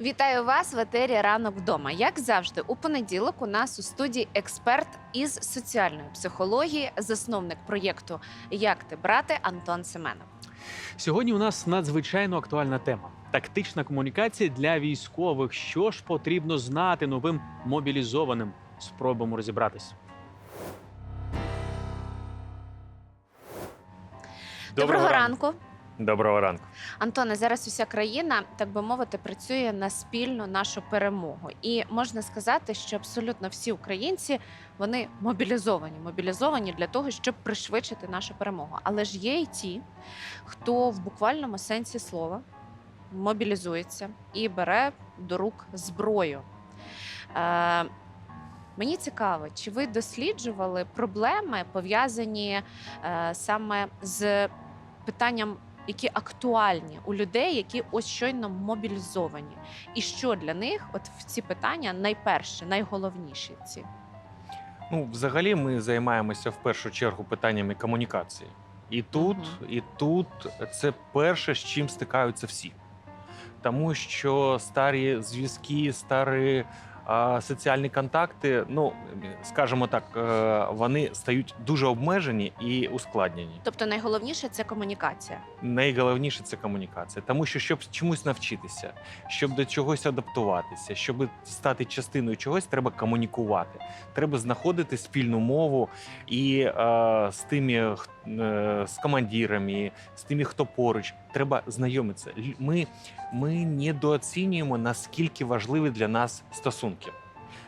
Вітаю вас в етері ранок вдома. Як завжди, у понеділок у нас у студії експерт із соціальної психології, засновник проєкту Як ти брати Антон Семенов. Сьогодні у нас надзвичайно актуальна тема: тактична комунікація для військових. Що ж потрібно знати новим мобілізованим? Спробуємо розібратись. Доброго, ранку. Доброго ранку. Антоне. Зараз уся країна, так би мовити, працює на спільну нашу перемогу. І можна сказати, що абсолютно всі українці вони мобілізовані, мобілізовані для того, щоб пришвидшити нашу перемогу. Але ж є й ті, хто в буквальному сенсі слова мобілізується і бере до рук зброю. Е, Мені цікаво, чи ви досліджували проблеми, пов'язані е, саме з питанням, які актуальні у людей, які ось щойно мобілізовані, і що для них, от в ці питання, найперше, найголовніші ці. Ну, взагалі, ми займаємося в першу чергу питаннями комунікації. І тут, Мгм. і тут це перше, з чим стикаються всі. Тому що старі зв'язки, старі соціальні контакти, ну скажімо так, е, вони стають дуже обмежені і ускладнені. Тобто, найголовніше це комунікація. Найголовніше це комунікація, тому що щоб чомусь навчитися, щоб до чогось адаптуватися, щоб стати частиною чогось, треба комунікувати. Треба знаходити спільну мову і е, з тими х- е, з командирами, з тими, хто поруч, треба знайомитися. Ми, ми недооцінюємо наскільки важливі для нас стосунки.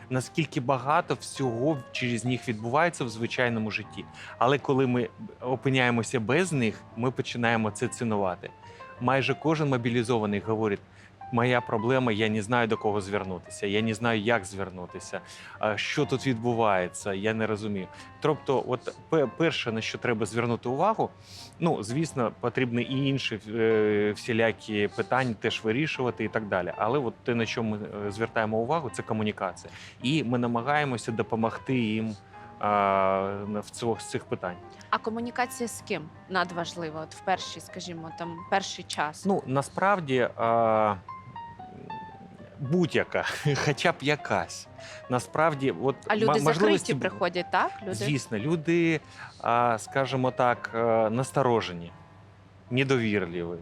Наскільки багато всього через них відбувається в звичайному житті. Але коли ми опиняємося без них, ми починаємо це цінувати. Майже кожен мобілізований говорить: моя проблема, я не знаю до кого звернутися, я не знаю, як звернутися, що тут відбувається, я не розумію. Тобто, от перше, на що треба звернути увагу, ну звісно, потрібно і інші е, всілякі питання теж вирішувати і так далі. Але от те, на що ми е, звертаємо увагу, це комунікація. І ми намагаємося допомогти їм в цього, з цих питань. А комунікація з ким надважлива? От в перший, скажімо, там перший час. Ну насправді а, будь-яка, хоча б якась. Насправді, от а люди можливості закриті приходять, так? Люди Звісно, люди, скажімо так, е, насторожені, недовірливі.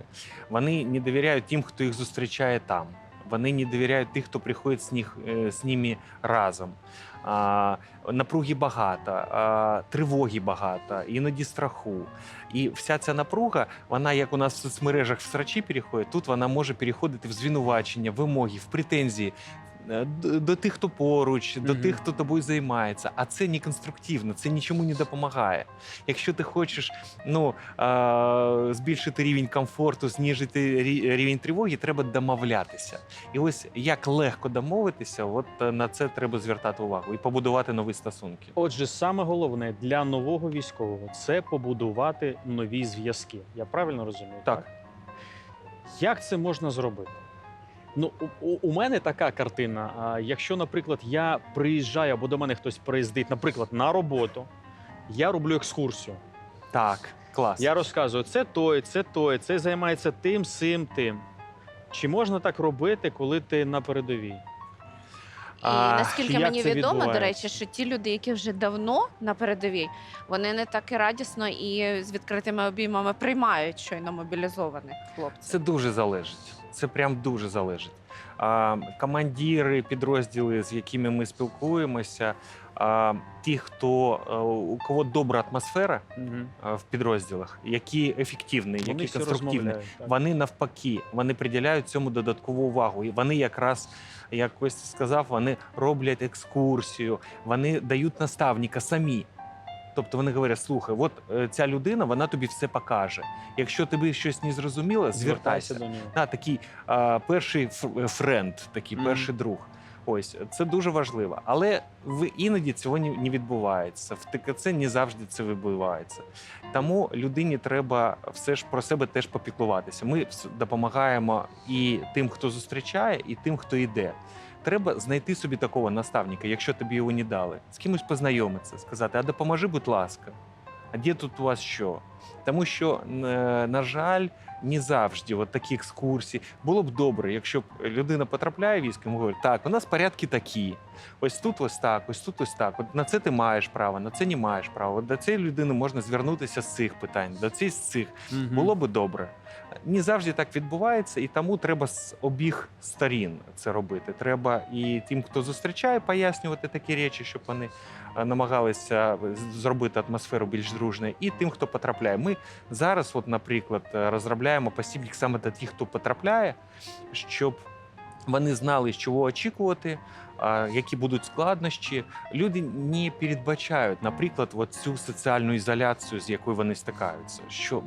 Вони не довіряють тим, хто їх зустрічає там. Вони не довіряють тих, хто приходить з, них, е, з ними разом. Напруги багато, тривоги багато, іноді страху. І вся ця напруга, вона як у нас в соцмережах в срачі переходить, тут вона може переходити в звинувачення, вимоги, в претензії. Е, До тих, хто поруч, до тих, хто тобою займається, а це не конструктивно, це нічому не допомагає. Якщо ти хочеш ну, збільшити рівень комфорту, знижити рі- рівень тривоги, треба домовлятися. І ось як легко домовитися, от е, на це треба звертати увагу і побудувати нові стосунки. Отже, саме головне для нового військового це побудувати нові зв'язки. Я правильно розумію? Так. Як це можна зробити? Ну, у, у- мене така картина. А, якщо, наприклад, я приїжджаю або до мене хтось приїздить, наприклад, на роботу, я роблю екскурсію. Так, клас. Я розказую, це той, це той, це займається тим, сим, тим. Чи можна так робити, коли ти на передовій? І А, наскільки як мені це відомо, до відбувається? речі, що ті люди, які вже давно на передовій, вони не так і радісно і з відкритими обіймами приймають щойно мобілізованих хлопців. Це дуже залежить. Це прям дуже залежить. А, командири, підрозділи, з якими ми спілкуємося, а, ті, хто у кого добра атмосфера Угу. в підрозділах, які ефективні, Вони які конструктивні. Вони навпаки, вони приділяють цьому додаткову увагу. І вони якраз, як Костя сказав, вони роблять екскурсію, вони дають наставника самі. Тобто вони говорять: слухай, от е, ця людина, вона тобі все покаже. Якщо тобі щось не зрозуміло, звертайся. до нього. Да, такий а, перший френд, такий Мгм. перший друг. Ось це дуже важливо. Але в іноді цього не відбувається. В ТКЦ не завжди це відбувається. Тому людині треба все ж про себе теж попіклуватися. Ми допомагаємо і тим, хто зустрічає, і тим, хто йде. Треба знайти собі такого наставника, якщо тобі його не дали, з кимось познайомитися, сказати: а допоможи, будь ласка, а де тут у вас що? Тому що, е, на жаль, не завжди от такі екскурсії. Було б добре, якщо б людина потрапляє в військо, йому говорить, так, у нас порядки такі. Ось тут ось так, ось тут ось так. От на це ти маєш право, на це не маєш права. От до цієї людини можна звернутися з цих питань, до цієї з цих. Мгм. Було би добре. Не завжди так відбувається, і тому треба з обіх сторін це робити. Треба і тим, хто зустрічає, пояснювати такі речі, щоб вони е, намагалися зробити атмосферу більш дружною, і тим, хто потрапляє. Ми зараз, от, наприклад, е, розробляємо посібник саме для тих, хто потрапляє, щоб вони знали, чого очікувати. Які будуть складнощі, люди не передбачають, наприклад, от цю соціальну ізоляцію, з якою вони стикаються. Що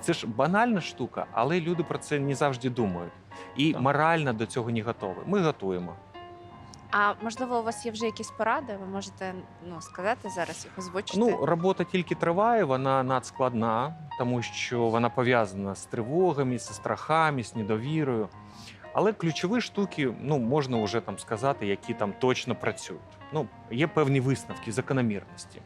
це ж банальна штука, але люди про це не завжди думають. І морально до цього не готові. Ми готуємо. А можливо, у вас є вже якісь поради? Ви можете ну сказати зараз їх озвучити? Ну, робота тільки триває, вона надскладна, тому що вона пов'язана з тривогами, зі страхами, з недовірою. Але ключові штуки, ну можна вже там сказати, які там точно працюють. Ну, є певні висновки, закономірності.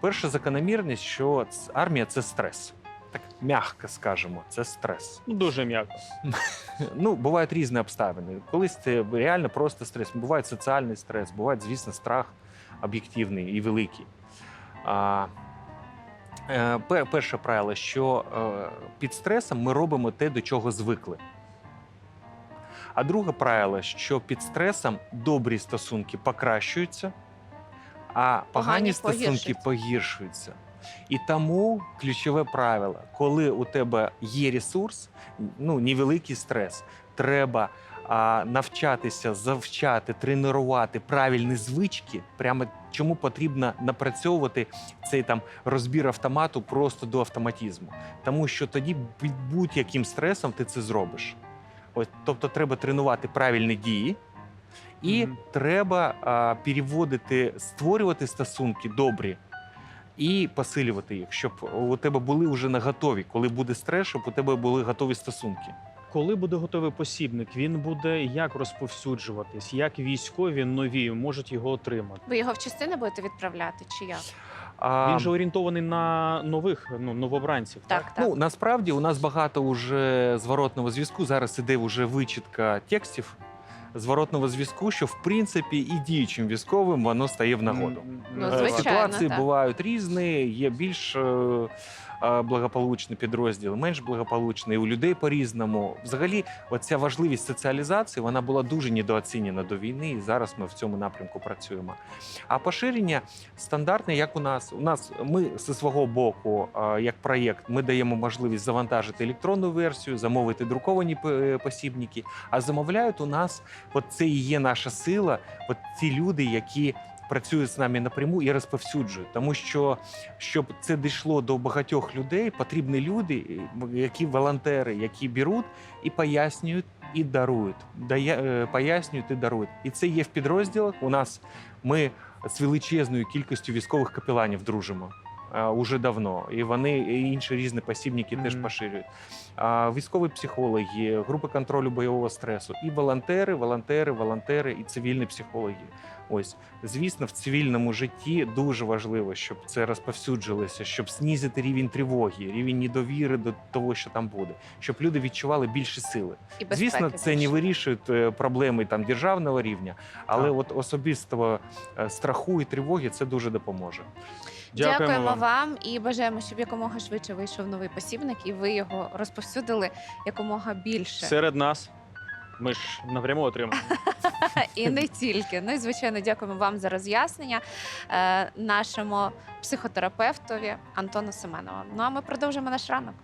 Перша закономірність, що армія це стрес. Так м'яко скажемо, це стрес. Ну, дуже м'яко. Ну, бувають різні обставини. Колись це реально просто стрес. Буває соціальний стрес, буває, звісно, страх об'єктивний і великий. А, е, перше правило, що е, під стресом ми робимо те, до чого звикли. А друге правило, що під стресом добрі стосунки покращуються, а погані, Погані стосунки погіршуються. І тому ключове правило, коли у тебе є ресурс, ну невеликий стрес, треба а, навчатися, завчати, тренувати правильні звички. Прямо чому потрібно напрацьовувати цей там розбір автомату просто до автоматизму. Тому що тоді під будь-яким стресом ти це зробиш. Ось, тобто, треба тренувати правильні дії. І Мгм. треба а, переводити, створювати стосунки добрі і посилювати їх, щоб у тебе були вже на готові. Коли буде стрес, щоб у тебе були готові стосунки. Коли буде готовий посібник, він буде як розповсюджуватись, як військові нові можуть його отримати. Ви його в частини будете відправляти, чи як? А, Він же орієнтований на нових ну, новобранців. Так, так. Ну насправді у нас багато уже зворотного зв'язку. Зараз іде вже вичітка текстів зворотного зв'язку, що в принципі і діючим військовим воно стає в нагоду. Ну, Е, звичайно, Ситуації так. бувають різні, є більш е, е, благополучні підрозділи, менш благополучні, і у людей по-різному. Взагалі, оця важливість соціалізації вона була дуже недооцінена до війни, і зараз ми в цьому напрямку працюємо. А поширення стандартне, як у нас. У нас ми зі свого боку, е, як проєкт, ми даємо можливість завантажити електронну версію, замовити друковані посібники. А замовляють у нас, от це і є наша сила, от ті люди, які працюють з нами напряму і розповсюджують. Тому що щоб це дійшло до багатьох людей, потрібні люди, які волонтери, які беруть і пояснюють. І дарують, дає, е, пояснюють і дарують. І це є в підрозділах. У нас ми з величезною кількістю військових капеланів дружимо а, уже давно. І вони і інші різні посібники теж поширюють. А, військові психологи, групи контролю бойового стресу, і волонтери, волонтери, волонтери, і цивільні психологи. Ось, звісно, в цивільному житті дуже важливо, щоб це розповсюджилося, щоб знизити рівень тривоги, рівень недовіри до того, що там буде, щоб люди відчували більше сили. І безпеки Звісно, це не вирішує е, проблеми там державного рівня, але Так. от особистого е, страху і тривоги це дуже допоможе. Дякуємо, Дякуємо вам. вам і бажаємо, щоб якомога швидше вийшов новий посібник, і ви його розповсюдили якомога більше. Серед нас. Ми ж напряму отримаємо. І не тільки. Ну і звичайно, дякуємо вам за роз'яснення е, нашому психотерапевтові Антону Семенову. Ну а ми продовжимо наш ранок.